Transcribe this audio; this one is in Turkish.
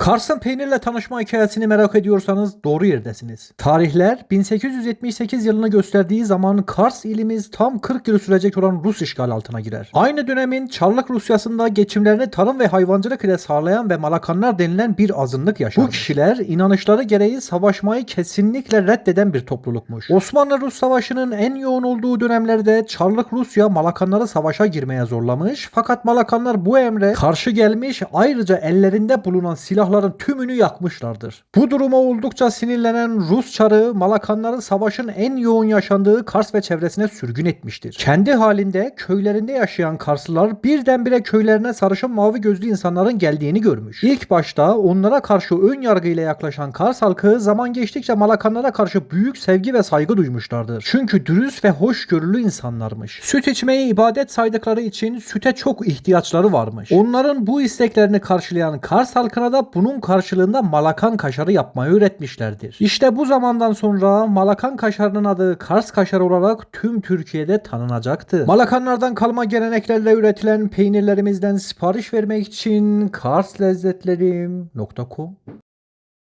Kars'ın peynirle tanışma hikayesini merak ediyorsanız doğru yerdesiniz. Tarihler 1878 yılını gösterdiği zaman Kars ilimiz tam 40 yıl sürecek olan Rus işgal altına girer. Aynı dönemin Çarlık Rusyası'nda geçimlerini tarım ve hayvancılık ile sağlayan ve Malakanlar denilen bir azınlık yaşar. Bu kişiler inanışları gereği savaşmayı kesinlikle reddeden bir toplulukmuş. Osmanlı-Rus Savaşı'nın en yoğun olduğu dönemlerde Çarlık Rusya Malakanları savaşa girmeye zorlamış fakat Malakanlar bu emre karşı gelmiş ayrıca ellerinde bulunan silahların tümünü yakmışlardır. Bu duruma oldukça sinirlenen Rus çarı Malakanları savaşın en yoğun yaşandığı Kars ve çevresine sürgün etmiştir. Kendi halinde köylerinde yaşayan Karslılar birdenbire köylerine sarışın mavi gözlü insanların geldiğini görmüş. İlk başta onlara karşı ön yargıyla yaklaşan Kars halkı zaman geçtikçe Malakanlara karşı büyük sevgi ve saygı duymuşlardır. Çünkü dürüst ve hoşgörülü insanlarmış. Süt içmeyi ibadet saydıkları için süte çok ihtiyaçları varmış. Onların bu isteklerini karşılayan Kars halkına da bunun karşılığında Malakan kaşarı yapmayı öğretmişlerdir. İşte bu zamandan sonra Malakan kaşarının adı Kars kaşarı olarak tüm Türkiye'de tanınacaktı. Malakanlardan kalma geleneklerle üretilen peynirlerimizden sipariş vermek için karslezzetlerim.com